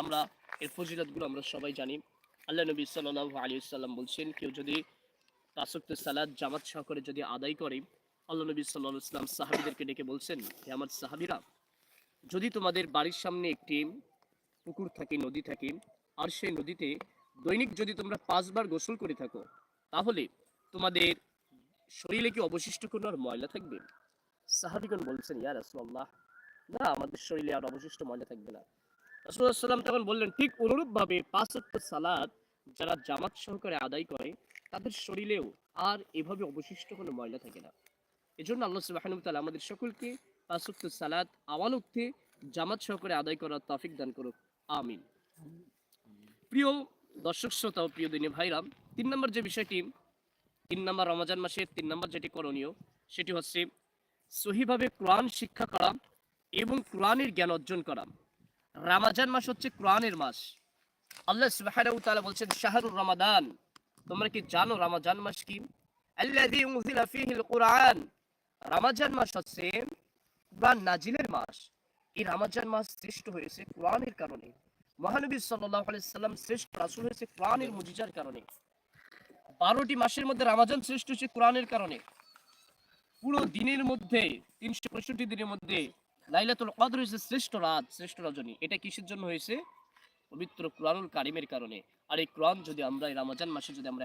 আমরা এর ফজিলতগুলো আমরা সবাই জানি। আল্লাহ নবী সাল্লাহ আলী সাল্লাম বলছেন, কেউ যদি পাঁচক্ত সালাদ জামাত সহকারে যদি আদায় করে, আল্লাহ নবী সাল্লাহ ইসলাম সাহাবিদেরকে ডেকে বলছেন, হে আমার সাহাবিরা, যদি তোমাদের বাড়ির সামনে একটি পুকুর থাকে, নদী থাকে, আর সেই নদীতে দৈনিক যদি তোমরা পাঁচবার গোসল করে থাকো, তাহলে তোমাদের শরীরে কি অবশিষ্ট কোনো আর ময়লা থাকবে? সাহাবিগণ বলছেন, ইয়া রাসূলুল্লাহ, না, আমাদের শরীরে আর অবশিষ্ট ময়লা থাকবে না। রাসূলুল্লাহ সাল্লাম তখন বললেন, ঠিক অনুরূপভাবে পাঁচ ওয়াক্ত সালাত যারা জামাত সহকারে আদায় করে, তাদের শরীরেও আর এভাবে অবশিষ্ট কোনো ময়লা থাকে না। এজন্য আল্লাহ সুবহানাহু ওয়া আমাদের সকলকে পাঁচ ওয়াক্ত সালাত আমালুক্তে জামাত সহকারে আদায় করার তৌফিক দান করুক। আমিন। প্রিয় দর্শক শ্রোতা ও প্রিয় দিনী ভাইরা, তিন নম্বর যে বিষয়টি, তিন নম্বর রমজান মাসের তিন নম্বর যেটি করণীয়, সেটি হচ্ছে সহিভাবে কোরআন শিক্ষা করা এবং কোরআনের জ্ঞান অর্জন করা। রামাজান মাস হচ্ছে কোরআনের মাস। আল্লাহ সুবহানাহু বলছেন, শাহরুর রমাদান। তোমরা কি জানো রামাজান মাস কি? আল্লাযী উনজিলা ফীহিল কুরআন। রমাজান মাস হচ্ছে কোরআন নাজিলের মাস। এই রমাজান মাস সৃষ্ট হয়েছে কোরআনের কারণে। মহানবী সাল্লাল্লাহু সাল্লাম শ্রেষ্ঠ রাসূল হয়েছে কোরআনের মুজিজার কারণে। বারোটি মাসের মধ্যে রামাজান শ্রেষ্ঠ হচ্ছে কোরআনের কারণে। পুরো দিনের মধ্যে, তিনশো পঁয়ষট্টি দিনের মধ্যে লাইলাতুল কদর হয়েছে শ্রেষ্ঠ রাত, শ্রেষ্ঠ রজনী। এটা কিসের জন্য হয়েছে পবিত্র কোরআনুল কারিমের কারণে। আর এই কোরআন যদি আমরা এই রামাজান মাসে যদি আমরা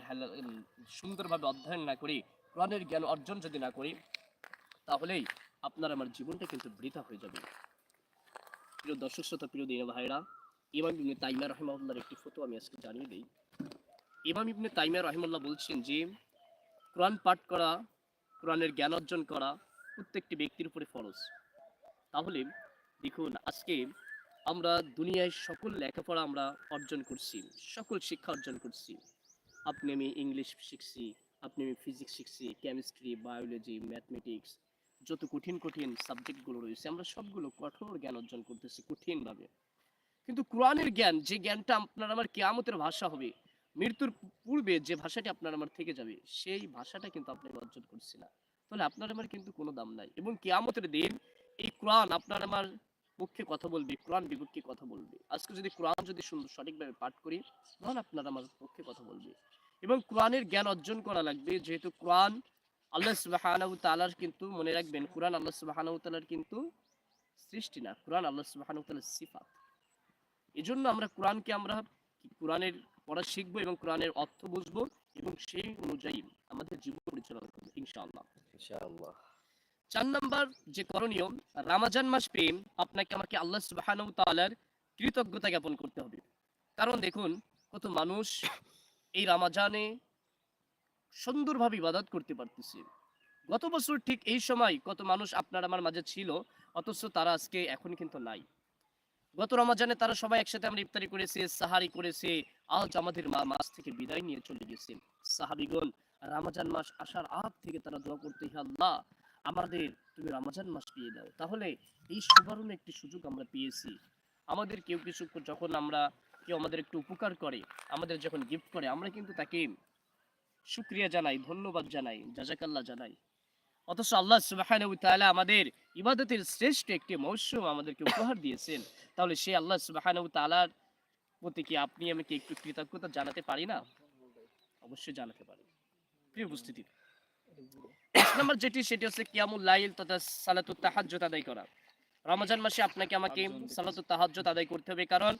সুন্দরভাবে অধ্যয়ন না করি, কোরআনের জ্ঞান অর্জন যদি না করি, তাহলেই আপনার আমার জীবনটা কিন্তু বৃথা হয়ে যাবে। প্রিয় দর্শক শ্রোতা, প্রিয় দিন ভাইরা ইমাম ইবনে তাইমা রহমাউল্লাহর একটি ফটো আমি আজকে জানিয়ে দিই। ইমাম ইবনে তাইমা রহিমাল্লাহ বলছেন যে, কোরআন পাঠ করা, কোরআনের জ্ঞান অর্জন করা প্রত্যেকটি ব্যক্তির উপরে ফরজ। তাহলে দেখুন, আজকে আমরা দুনিয়ায় সকল লেখাপড়া আমরা অর্জন করছি, সকল শিক্ষা অর্জন করছি। আপনি আমি ইংলিশ শিখছি, আপনি আমি ফিজিক্স শিখছি কেমিস্ট্রি বায়োলজি ম্যাথমেটিক্স যত কঠিন কঠিন সাবজেক্টগুলো রয়েছে, আমরা সবগুলো কঠোর জ্ঞান অর্জন করতেছি কঠিনভাবে। কিন্তু কোরআনের জ্ঞান, যে জ্ঞানটা আপনার আমার কেয়ামতের ভাষা হবে, মৃত্যুর পূর্বে যে ভাষাটি আপনার আমার থেকে যাবে, সেই ভাষাটা কিন্তু আপনি অর্জন করছি না। তাহলে আপনার আমার কিন্তু কোনো দাম নাই এবং কেয়ামতের দিন এই কোরআন আপনার আমার পক্ষে কথা বলবে কোরআন বিপক্ষে কথা বলবে। আজকে যদি কোরআন যদি সুন্দর সঠিকভাবে পাঠ করি, তাহলে আপনার আমার পক্ষে কথা বলবে। এবং কোরআনের জ্ঞান অর্জন করা লাগবে, যেহেতু কোরআন আল্লাহ সুবাহানাহু তাআলার কিন্তু, মনে রাখবেন কোরআন আল্লাহ সুবাহানাহু তাআলার কিন্তু সৃষ্টি না কোরআন আল্লাহ সুবাহানাহু তাআলার সিফাত। এজন্য আমরা কোরআনকে আমরা কোরআনের পড়া শিখব এবং কোরআনের অর্থ বুঝব এবং সেই অনুযায়ী আমাদের জীবন পরিচালনা করব, ইনশাআল্লাহ। ইনশাআল্লাহ। চার নাম্বার যে করণীয়, রামাজান মাস পেয়ে আপনাকে আমাকে আল্লাহ সুবাহানাহু তাআলার কৃতজ্ঞতা জ্ঞাপন করতে হবে। কারণ দেখুন, কত মানুষ এই রামাজানে সুন্দরভাবে ইবাদত করতে পারতেছে। গত বছর ঠিক এই সময় কত মানুষ আপনার আমার মাঝে ছিল, অথচ তারা আজকে এখন কিন্তু নাই। গত রমাজানে তারা সবাই একসাথে আমরা ইফতারি করেছে, সাহারি করেছে, আজ আমাদের মা মাস থেকে বিদায় নিয়ে চলে গেছে। সাহাবিগণ, রামাজান মাস আসার আগ থেকে তারা দোয়া করতে আল্লাহ আমাদের তুমি রামাজান মাস পেয়ে দাও। তাহলে এই সুবর্ণ একটি সুযোগ আমরা পেয়েছি। আমাদের কেউ কিছু যখন আমরা, কেউ আমাদের একটু উপকার করে, আমাদের যখন গিফট করে, আমরা কিন্তু তাকে শুক্রিয়া জানাই, ধন্যবাদ জানাই, জাজাকাল্লাহ জানাই। অথচ আল্লাহ তাআলা আমাদের ইবাদতের শ্রেষ্ঠ একটি মৌসুম আমাদেরকে উপহার দিয়েছেন। তাহলে সেই আল্লাহ সুবহানাহু ওয়া তাআলার প্রতি কি আপনি আমি কি একটু কৃতজ্ঞতা জানাতে পারি না? অবশ্যই জানাতে পারি। প্রিয় উপস্থিতি পাঁচ নম্বর যেটি, সেটি হচ্ছে কিয়ামুল লাইল তথা সালাতুত তাহাজ্জুদ আদায় করা। রমজান মাসে আপনাকে আমাকে সালাতুত তাহাজ্জুদ আদায় করতে হবে কারণ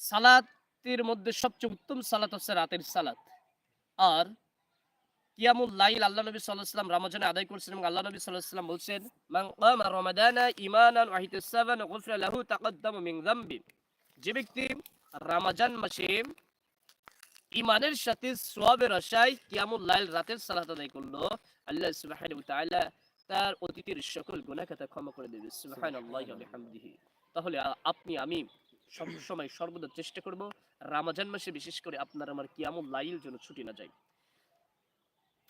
সালাতের মধ্যে সবচেয়ে উত্তম সালাত হচ্ছে রাতের সালাত। আর কিয়ামুল লাইল আল্লাহ নবী আলাইহি সাল্লাম রমজানে আদায় এবং আল্লাহ নবী সাল্লাম রমাদানা গুফরা লাহু মিন যে ব্যক্তি রমজান মাসে ইমানের সাথে সোয়াবের আশায় কিয়ামুল লাইল রাতের সালাত আদায় করল। আল্লাহ সুবহানাহু ওয়া তার অতীতের সকল গুনাহ খাতা ক্ষমা করে দেবে। সুবহানাল্লাহি ওয়া বিহামদিহি। তাহলে আপনি, আমি সব সময় সর্বদা চেষ্টা করব রামাজান মাসে বিশেষ করে আপনার আমার কিয়ামুল লাইল যেন ছুটি না যায়।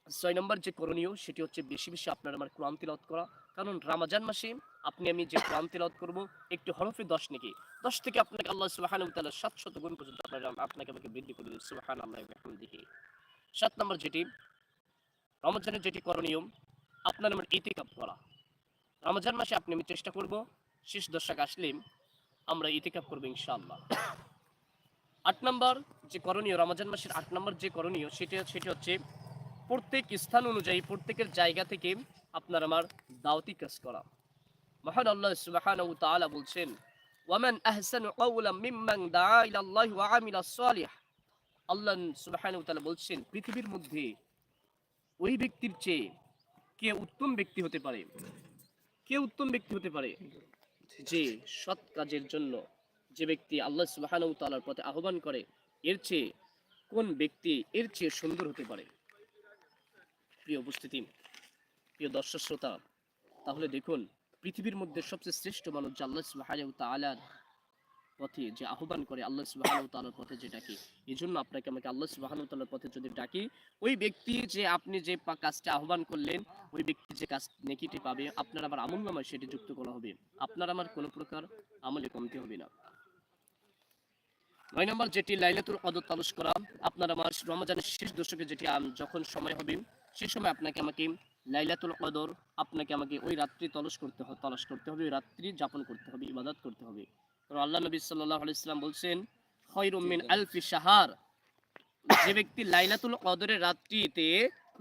ছয় নম্বর যে করণীয়, সেটি হচ্ছে বেশি বেশি আপনার আমার কোরআন তিলাওয়াত করা। কারণ রামাজান মাসে আপনি, আমি যে কোরআন তিলাওয়াত করব, একটি হরফে দশ নাকি, দশ থেকে আপনাকে আল্লাহ সুবহানাহু ওয়া তাআলা সাতশত গুণ পর্যন্ত আপনাকে আমাকে বৃদ্ধি করে দেবে। সুবহানাল্লাহি ওয়া বিহামদিহি। সাত নম্বর যেটি, রমজানের যেটি করণীয়, আপনার আমার ইতিকাপ করা। রমজান মাসে আপনি, আমি চেষ্টা করব, শেষ দশক আসলে আমরা ইতিকাফ করব ইনশাআল্লাহ। আট নম্বর যে করণীয়, রমজান মাসের আট নম্বর যে করণীয়, সেটা, সেটি হচ্ছে প্রত্যেক স্থান অনুযায়ী, প্রত্যেকের জায়গা থেকে আপনার আমার দাওয়াতি কাজ করা। মহান আল্লাহ সুবাহান তাআলা বলছেন, ওয়ামান আহসানু কাওলাম মিম্মান দাআ ইলাল্লাহি ওয়া আমিলা সালিহ। আল্লাহ সুবহানাহু ওয়া তাআলা বলছেন, পৃথিবীর মধ্যে ওই ব্যক্তির চেয়ে কে উত্তম ব্যক্তি হতে পারে? কে উত্তম ব্যক্তি হতে পারে যে সৎ কাজের জন্য যে ব্যক্তি আল্লাহ সুবহানাহু ওয়া তাআলার পথে আহ্বান করে, এর চেয়ে কোন ব্যক্তি এর চেয়ে সুন্দর হতে পারে? প্রিয় উপস্থিতি, প্রিয় দর্শক শ্রোতা, তাহলে দেখুন, পৃথিবীর মধ্যে সবচেয়ে শ্রেষ্ঠ মানুষ যে আল্লাহ সুবহানাহু ওয়া তাআলার পথে যে আহ্বান করে, আল্লাহ সুবহানাহু ওয়া তাআলার পথে যে ডাকে এই জন্য আপনাকে আমাকে আল্লাহ সুবহানাহু ওয়া তাআলার পথে যদি ডাকি, ওই ব্যক্তি যে আপনি যে কাজটা আহ্বান করলেন, ওই ব্যক্তি যে কাজ নেকিটি পাবে, আপনার আবার আমল নামায় সেটি যুক্ত করা হবে। আপনার আমার কোনো প্রকার আমলে কমতে হবে না। নয় নম্বর যেটি লাইলাতুল কদর তালাশ করা, আপনার আমার রমজানের শেষ দশকে যেটি যখন সময় হবে সে সময় আপনাকে আমাকে লাইলাতুল কদর আপনাকে আমাকে ওই রাত্রি তলস করতে হবে তলাশ করতে হবে ওই রাত্রি যাপন করতে হবে ইবাদত করতে হবে। কারণ আল্লাহ নবী সাল্লাল্লাহু আলাইহি সাল্লাম বলছেন খয়রুম মিন আলফি শাহার। যে ব্যক্তি লাইলাতুল কদরের রাত্রিতে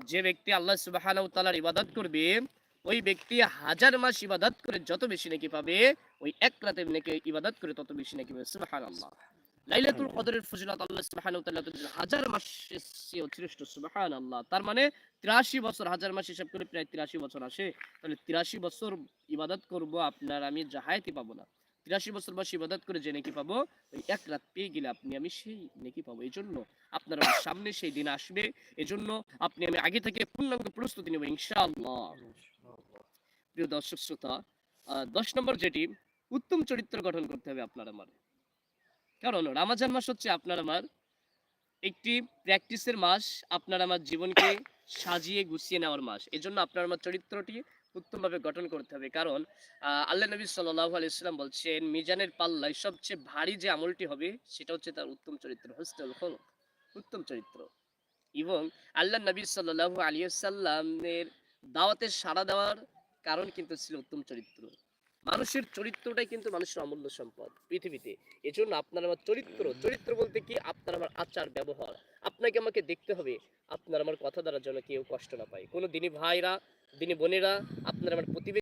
যে ব্যক্তি আল্লাহ সুবহানাহু ওয়া তাআলার ইবাদত করবে ওই ব্যক্তি হাজার মাস ইবাদত করে যত বেশি নাকি পাবে ওই এক রাতে নাকি ইবাদত করে তত বেশি নাকি পাবে। সুবহানাল্লাহ। লাইলাতুল কদরের ফজিলত আল্লাহ সুবহানাহু ওয়া তাআলা হাজার শ্রেষ্ঠ সুবহানাল্লাহ। তার মানে 83 বছর, হাজার মাস হিসাব করে প্রায় 83 বছর আসে। তাহলে 83 বছর ইবাদত করব আপনার আমি জাহায়াতি পাবো না। 83 বছর বয়স ইবাদত করে যে নাকি পাবো, ওই এক রাত পেয়ে গেলে আপনি আমি সেই নেকি পাবো। এই জন্য আপনার সামনে সেই দিন আসবে। এজন্য আপনি আমি আগে থেকে পূর্ণাঙ্গ প্রস্তুতি নেব, ইনশাআল্লাহ। প্রিয় দর্শক, শ্রোতা দশ নম্বর যেটি, উত্তম চরিত্র গঠন করতে হবে আপনার আমার। কারণ রামাজান মাস হচ্ছে আপনার আমার একটি প্র্যাকটিসের মাস, আপনার আমার জীবনকে সাজিয়ে গুছিয়ে নেওয়ার মাস। এজন্য আপনার আমার চরিত্রটি উত্তমভাবে গঠন করতে হবে। কারণ আল্লাহ নবী সাল্লাল্লাহু আলাইহি সাল্লাম বলছেন, মিজানের পাল্লায় সবচেয়ে ভারী যে আমলটি হবে, সেটা হচ্ছে তার উত্তম চরিত্র হস্তুল খলক, উত্তম চরিত্র। এবং আল্লাহ নবী সাল্লাল্লাহু আলাইহি সাল্লামের দাওয়াতের সাড়া দেওয়ার কারণ কিন্তু ছিল উত্তম চরিত্র। মানুষের চরিত্রটাই কিন্তু মানুষের অমূল্য সম্পদ পৃথিবীতে। এজন্য আপনার আমার চরিত্র চরিত্র বলতে কি আপনার আমার আচার, ব্যবহার। আপনাকে আমাকে দেখতে হবে। আপনার আমার কথা দ্বারা যেন কেউ কষ্ট না পায়। কোনো দিনী ভাইরা, দিনী বোনেরা, আপনার আমার প্রতিবেশী